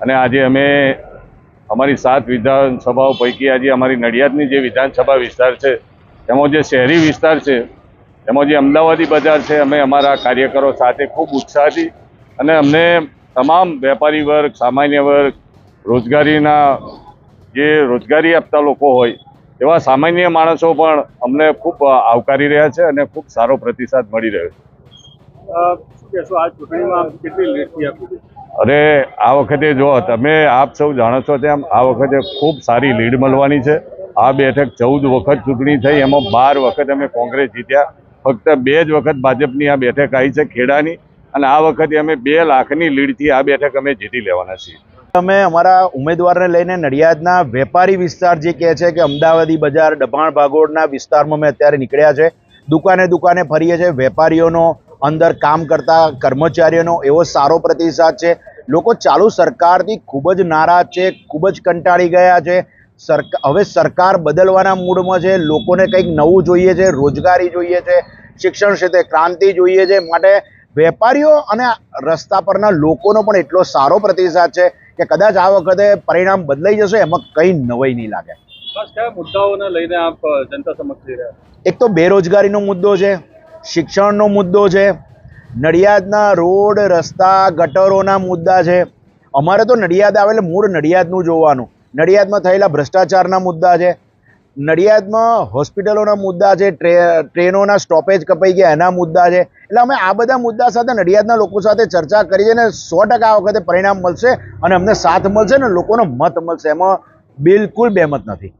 અને આજે અમે અમારી સાત વિધાનસભાઓ પૈકી આજે અમારી નડિયાદની જે વિધાનસભા વિસ્તાર છે, એમાં જે શહેરી વિસ્તાર છે, એમાં જે અમદાવાદી બજાર છે, અમે અમારા કાર્યકરો સાથે ખૂબ ઉત્સાહથી અને અમને તમામ વેપારી વર્ગ, સામાન્ય વર્ગ, રોજગારીના જે રોજગારી આપતા લોકો હોય, એવા સામાન્ય માણસો પણ અમને ખૂબ આવકારી રહ્યા છે અને ખૂબ સારો પ્રતિસાદ મળી રહ્યો છે. અરે, આ વખતે જો તમે આપ સૌ જાણો છો તેમ આ વખતે ખૂબ સારી લીડ મળવાની છે. આ બેઠક ચૌદ વખત ચૂંટણી થઈ, એમાં બાર વખત અમે કોંગ્રેસ જીત્યા. ફક્ત બે જ વખત ભાજપની આ બેઠક આવી છે ખેડાની અને આ વખતે અમે બે લાખની લીડથી આ બેઠક અમે જીતી લેવાના છીએ. અમે અમારા ઉમેદવારને લઈને નડિયાદના વેપારી વિસ્તાર જે કહે છે કે અમદાવાદી બજાર ડભાણ ભાગોળના વિસ્તારમાં અમે અત્યારે નીકળ્યા છે. દુકાને દુકાને ફરીએ છીએ. વેપારીઓનો અંદર કામ કરતા કર્મચારીઓનો એવો સારો પ્રતિસાદ છે. લોકો ચાલુ સરકારથી ખૂબ જ નારાજ છે ખૂબ જ કંટાળી ગયા છે. સરકાર હવે સરકાર બદલવાના મૂડમાં છે લોકોને કંઈક નવું જોઈએ છે રોજગારી જોઈએ છે શિક્ષણ ક્ષેત્રે ક્રાંતિ જોઈએ છે. માટે વેપારીઓ અને રસ્તા પરના લોકોનો પણ એટલો સારો પ્રતિસાદ છે કે કદાચ આ વખતે પરિણામ બદલાઈ જશે એમાં કંઈ નવાઈ નહીં લાગે. મુદ્દાઓને લઈને આપ જનતા સમક્ષ? એક તો બેરોજગારીનો મુદ્દો છે શિક્ષણનો મુદ્દો છે નડિયાદના રોડ, રસ્તા, ગટરોના મુદ્દા છે. અમારે તો નડિયાદ આવે એટલે મૂળ નડિયાદનું જોવાનું. નડિયાદમાં થયેલા ભ્રષ્ટાચારના મુદ્દા છે. નડિયાદમાં હોસ્પિટલોના મુદ્દા છે ટ્રેનોના સ્ટોપેજ કપાઈ ગયા એના મુદ્દા છે. એટલે અમે આ બધા મુદ્દા સાથે નડિયાદના લોકો સાથે ચર્ચા કરી છે ને સો ટકા આ વખતે પરિણામ મળશે અને અમને સાથ મળશે ને લોકોનો મત મળશે. એમાં બિલકુલ બેમત નથી.